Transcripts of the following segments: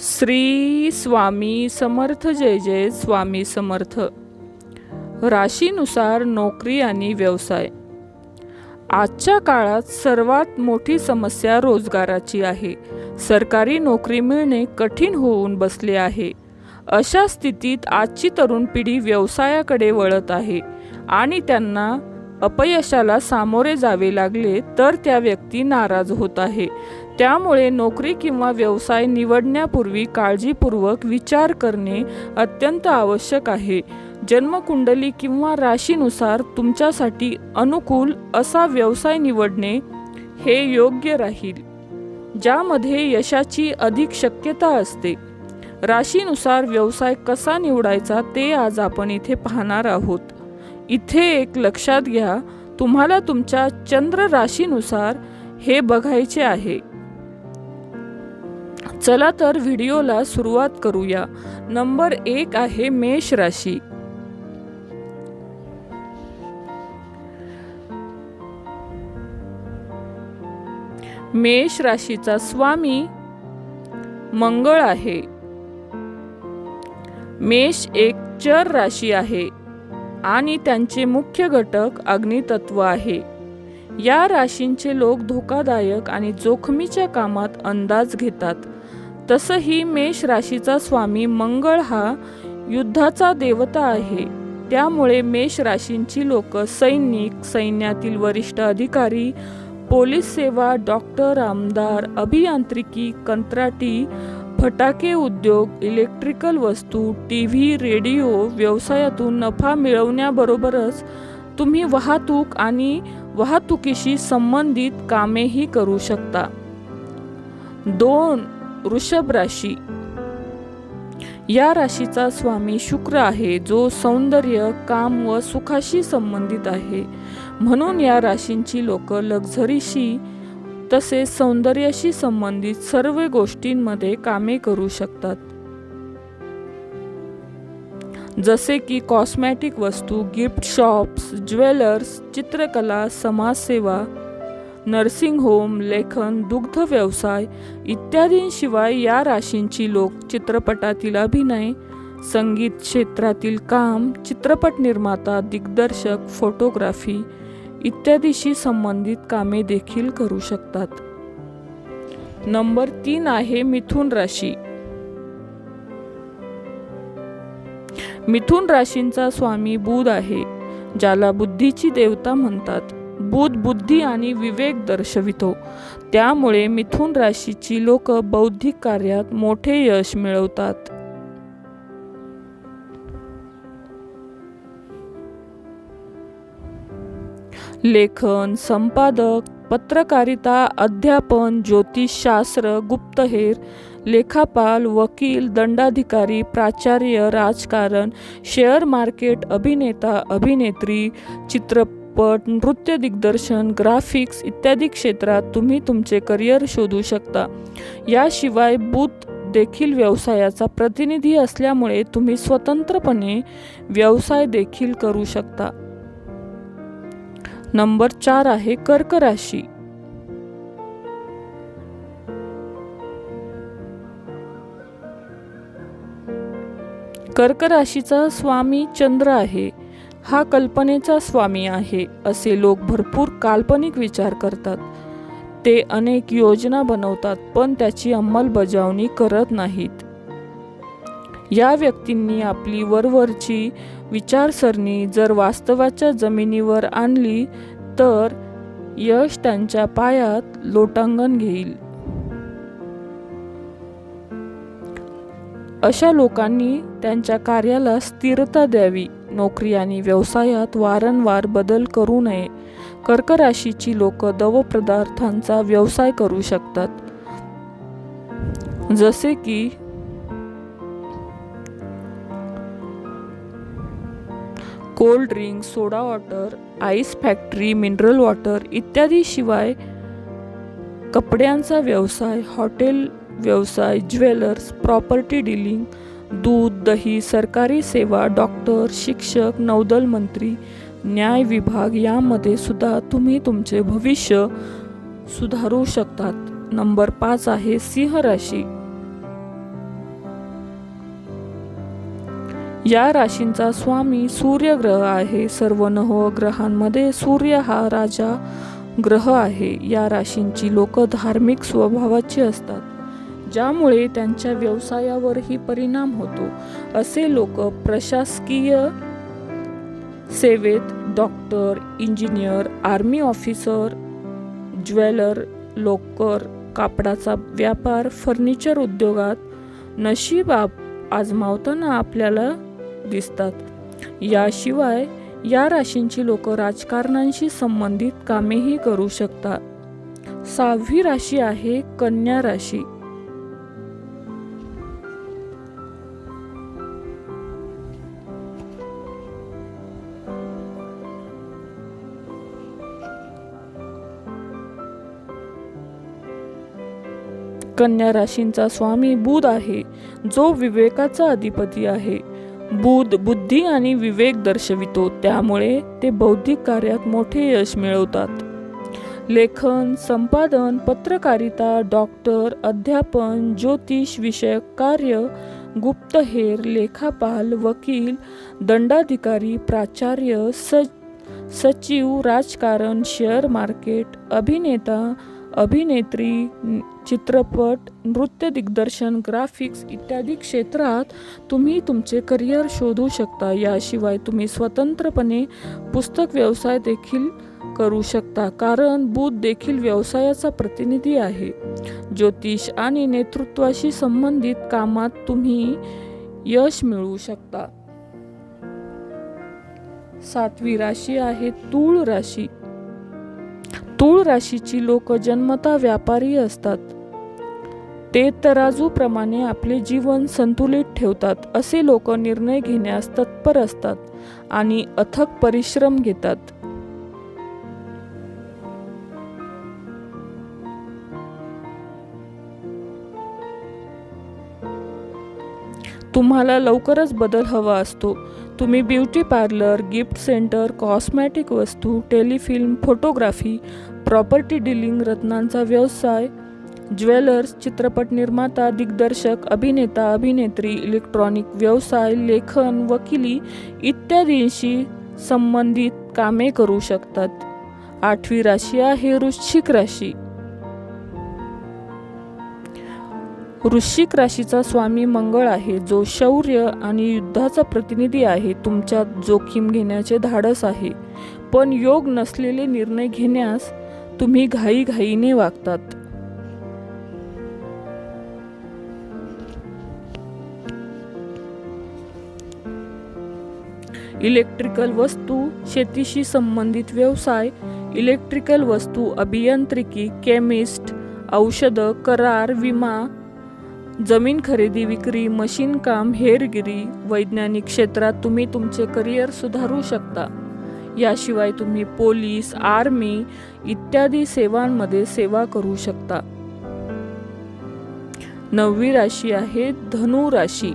श्री स्वामी समर्थ जय जय स्वामी समर्थ. राशीनुसार नोकरी आणि व्यवसाय. आजच्या काळात सर्वात मोठी समस्या रोजगाराची आहे. सरकारी नोकरी मिळणे कठीण होऊन बसले आहे. अशा स्थितीत आजची तरुण पिढी व्यवसायाकडे वळत आहे आणि त्यांना अपयशाला सामोरे जावे लागले तर त्या व्यक्ती नाराज होत आहे. त्यामुळे नोकरी किंवा व्यवसाय निवडण्यापूर्वी काळजीपूर्वक विचार करणे अत्यंत आवश्यक आहे. जन्मकुंडली किंवा राशीनुसार तुमच्यासाठी अनुकूल असा व्यवसाय निवडणे हे योग्य राहील ज्यामध्ये यशाची अधिक शक्यता असते. राशीनुसार व्यवसाय कसा निवडायचा ते आज आपण इथे पाहणार आहोत. इथे एक लक्षात घ्या तुम्हाला तुमच्या चंद्र राशीनुसार हे बघायचे आहे. चला तर व्हिडिओला सुरुवात करूया. नंबर एक आहे मेष राशी. मेष राशीचा स्वामी मंगळ आहे. मेष एक चर राशी आहे आणि त्यांचे मुख्य घटक अग्नितत्व आहे. या राशींचे लोक धोकादायक आणि जोखमीच्या कामात अंदाज घेतात. तसंही मेष राशीचा स्वामी मंगळ हा युद्धाचा देवता आहे. त्यामुळे मेष राशींची लोक सैनिक सैन्यातील वरिष्ठ अधिकारी पोलीस सेवा डॉक्टर आमदार अभियांत्रिकी कंत्राटी फटाके उद्योग इलेक्ट्रिकल वस्तू टी व्ही रेडिओ व्यवसायातून नफा मिळवण्याबरोबरच तुम्ही वाहतूक आणि वाहतुकीशी संबंधित कामेही करू शकता. दोन वृषभ राशी. या राशीचा स्वामी शुक्र आहे जो सौंदर्य काम व सुखाशी संबंधित आहे. म्हणून या राशींची लोक लक्झरीशी तसेच सौंदर्याशी संबंधित सर्व गोष्टींमध्ये कामे करू शकतात. जसे की कॉस्मॅटिक वस्तू गिफ्ट शॉप्स ज्वेलर्स चित्रकला समाजसेवा नर्सिंग होम लेखन दुग्ध व्यवसाय इत्यादींशिवाय या राशींची लोक चित्रपटातील अभिनय संगीत क्षेत्रातील काम चित्रपट निर्माता दिग्दर्शक फोटोग्राफी इत्यादीशी संबंधित कामे देखील करू शकतात. नंबर तीन आहे मिथुन राशी. मिथुन राशींचा स्वामी बुध आहे ज्याला बुद्धीची देवता म्हणतात. बुध बुद्धी आणि विवेक दर्शवितो. त्यामुळे मिथुन राशीची लोक बौद्धिक कार्यात मोठे यश मिळवतात. लेखन संपादक पत्रकारिता अध्यापन ज्योतिषशास्त्र गुप्तहेर लेखापाल वकील दंडाधिकारी प्राचार्य राजकारण शेअर मार्केट अभिनेता अभिनेत्री चित्रपट नृत्य दिग्दर्शन ग्राफिक्स इत्यादी क्षेत्रात तुम्ही तुमचे करिअर शोधू शकता. याशिवाय बूथ देखील व्यवसायाचा प्रतिनिधी असल्यामुळे तुम्ही स्वतंत्रपणे व्यवसाय देखील करू शकता. नंबर चार आहे कर्क राशी. कर्क राशीचा स्वामी चंद्र आहे. हा कल्पनेचा स्वामी आहे असे लोक भरपूर काल्पनिक विचार करतात. ते अनेक योजना बनवतात पण त्याची अंमलबजावणी करत नाहीत. या व्यक्तींनी आपली वरवरची विचारसरणी जर वास्तवाच्या जमिनीवर आणली तर यश त्यांच्या पायात लोटांगण घेईल. अशा लोकांनी त्यांच्या कार्याला स्थिरता द्यावी. नोकरी आणि व्यवसायात वारंवार बदल करू नये. कर्क राशीची लोक द्रवपदार्थांचा व्यवसाय करू शकतात. जसे की cold drink soda water ice factory mineral water इत्यादी शिवाय कपड्यांचा व्यवसाय हॉटेल व्यवसाय ज्वेलर्स प्रॉपर्टी डीलिंग दूध दही सरकारी सेवा डॉक्टर शिक्षक नौदल मंत्री न्याय विभाग यामध्ये सुद्धा तुम्ही तुमचे भविष्य सुधारू शकतात. नंबर पाच आहे सिंह राशी. या राशींचा स्वामी सूर्यग्रह आहे. सर्व नह ग्रहांमध्ये सूर्य हा राजा ग्रह आहे. या राशींची लोक धार्मिक स्वभावाची असतात. ज्यामुळे त्यांच्या व्यवसायावरही परिणाम होतो असे लोक प्रशासकीय सेवेत doctor engineer army officer jeweller लोकर कापडाचा व्यापार फर्निचर उद्योगात नशीब आप आजमावताना आपल्याला दिसतात. याशिवाय या राशींची लोक राजकारणांशी संबंधित कामेही करू शकतात. सहावी राशी आहे कन्या राशी. कन्या राशींचा स्वामी बुध आहे जो विवेकाचा अधिपती आहे. बुध बुद्धी आणि विवेक दर्शवितो त्यामुळे ते बौद्धिक कार्यात मोठे यश मिळवतात. लेखन संपादन पत्रकारिता डॉक्टर अध्यापन ज्योतिष विषयक कार्य गुप्तहेर लेखापाल वकील दंडाधिकारी प्राचार्य स सचिव राजकारण शेअर मार्केट अभिनेता अभिनेत्री चित्रपट नृत्य दिग्दर्शन ग्राफिक्स इत्यादी क्षेत्रात तुम्ही तुमचे करिअर शोधू शकता. याशिवाय तुम्ही स्वतंत्रपणे पुस्तक व्यवसाय देखील करू शकता. कारण बुध देखील व्यवसायाचा प्रतिनिधी आहे. ज्योतिष आणि नेतृत्वाशी संबंधित कामात तुम्ही यश मिळवू शकता. सातवी राशी आहे तूळ राशी. तूळ राशीची लोक जन्मता व्यापारी असतात. ते तराजूप्रमाणे आपले जीवन संतुलित ठेवतात असे लोक निर्णय घेण्यास तत्पर असतात आणि अथक परिश्रम घेतात. तुम्हाला लवकरच बदल हवा असतो. तुम्ही beauty parlour gift centre cosmetic वस्तू टेलिफिल्म फोटोग्राफी प्रॉपर्टी डीलिंग रत्नांचा व्यवसाय ज्वेलर्स चित्रपट निर्माता दिग्दर्शक अभिनेता अभिनेत्री इलेक्ट्रॉनिक व्यवसाय लेखन वकिली इत्यादींशी संबंधित कामे करू शकतात. आठवी राशी आहे वृश्चिक राशी. वृश्चिक राशीचा स्वामी मंगळ आहे. जो शौर्य आणि युद्धाचा प्रतिनिधी आहे. तुमच्यात जोखीम घेण्याचे धाडस आहे. पण योग नसलेले निर्णय घेण्यास तुम्ही घाईघाईने वागतात. इलेक्ट्रिकल वस्तू शेतीशी संबंधित व्यवसाय इलेक्ट्रिकल वस्तू अभियांत्रिकी केमिस्ट औषधं करार विमा जमीन खरेदी विक्री मशीन काम हेरगिरी वैज्ञानिक क्षेत्रात तुम्ही तुमचे करिअर सुधारू शकता. याशिवाय तुम्ही पोलीस आर्मी इत्यादी सेवांमध्ये सेवा करू शकता. नववी राशी आहे धनु राशी.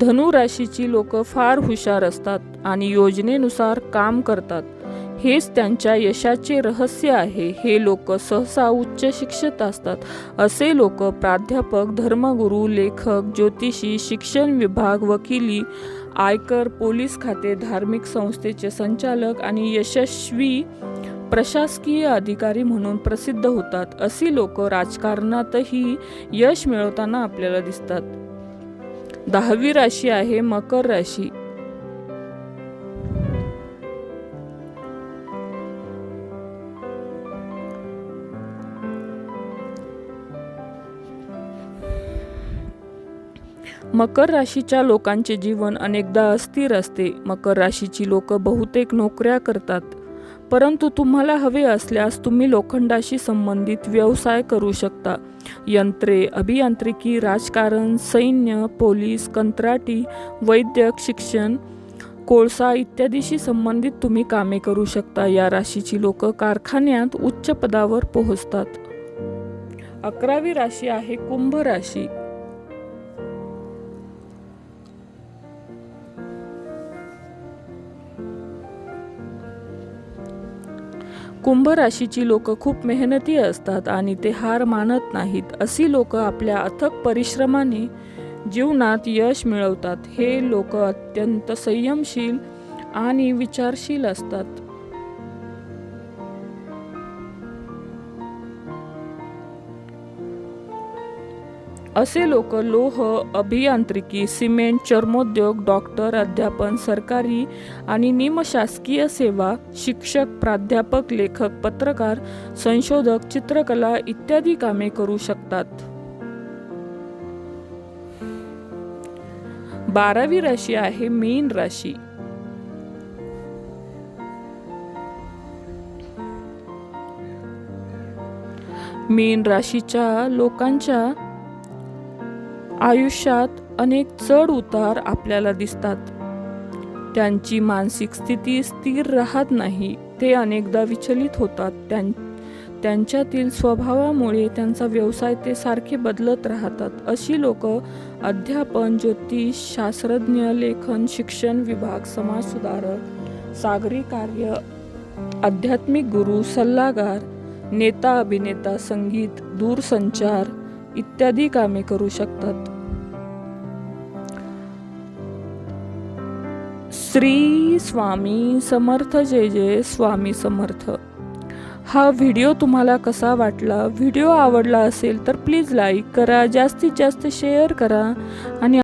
धनु राशीची लोक फार हुशार असतात आणि योजनेनुसार काम करतात. हेच त्यांच्या यशाचे रहस्य आहे. हे लोक सहसा उच्च शिक्षित असतात. असे लोक प्राध्यापक धर्मगुरू लेखक ज्योतिषी शिक्षण विभाग वकिली आयकर पोलीस खाते धार्मिक संस्थेचे संचालक आणि यशस्वी प्रशासकीय अधिकारी म्हणून प्रसिद्ध होतात. अशी लोक राजकारणातही यश मिळवताना आपल्याला दिसतात. दहावी राशी आहे मकर राशी. मकर राशीच्या लोकांचे जीवन अनेकदा अस्थिर असते. मकर राशीची लोक बहुतेक नोकऱ्या करतात. परंतु तुम्हाला हवे असल्यास तुम्ही लोखंडाशी संबंधित व्यवसाय करू शकता. यंत्रे अभियांत्रिकी राजकारण सैन्य पोलीस कंत्राटी वैद्यक शिक्षण कोळसा इत्यादीशी संबंधित तुम्ही कामे करू शकता. या राशीची लोक कारखान्यात उच्च पदावर पोहोचतात. अकरावी राशी आहे कुंभ राशी. कुंभ राशीची लोक खूप मेहनती असतात आणि ते हार मानत नाहीत. अशी लोक आपल्या अथक परिश्रमाने जीवनात यश मिळवतात. हे लोक अत्यंत संयमशील आणि विचारशील असतात. असे लोक लोह अभियांत्रिकी सिमेंट चर्मोद्योग डॉक्टर अध्यापन सरकारी आणि निमशासकीय सेवा शिक्षक प्राध्यापक लेखक पत्रकार संशोधक चित्रकला इत्यादी कामे करू शकतात. बारावी राशी आहे मीन राशी. मीन राशीच्या लोकांच्या आयुष्यात अनेक चढ उतार आपल्याला दिसतात. त्यांची मानसिक स्थिती स्थिर राहत नाही ते अनेकदा विचलित होतात. त्यां त्यांच्यातील स्वभावामुळे त्यांचा व्यवसाय ते सारखे बदलत राहतात. अशी लोक अध्यापन ज्योतिष शास्त्रज्ञ लेखन शिक्षण विभाग समाजसुधारक सागरी कार्य आध्यात्मिक गुरु सल्लागार नेता अभिनेता संगीत दूरसंचार इत्यादी कामे करू शकतात. श्री स्वामी समर्थ जय जय स्वामी समर्थ. हा व्हिडिओ तुम्हाला कसा वाटला व्हिडिओ आवडला असेल तर प्लीज लाईक करा जास्तीत जास्त शेअर करा आणि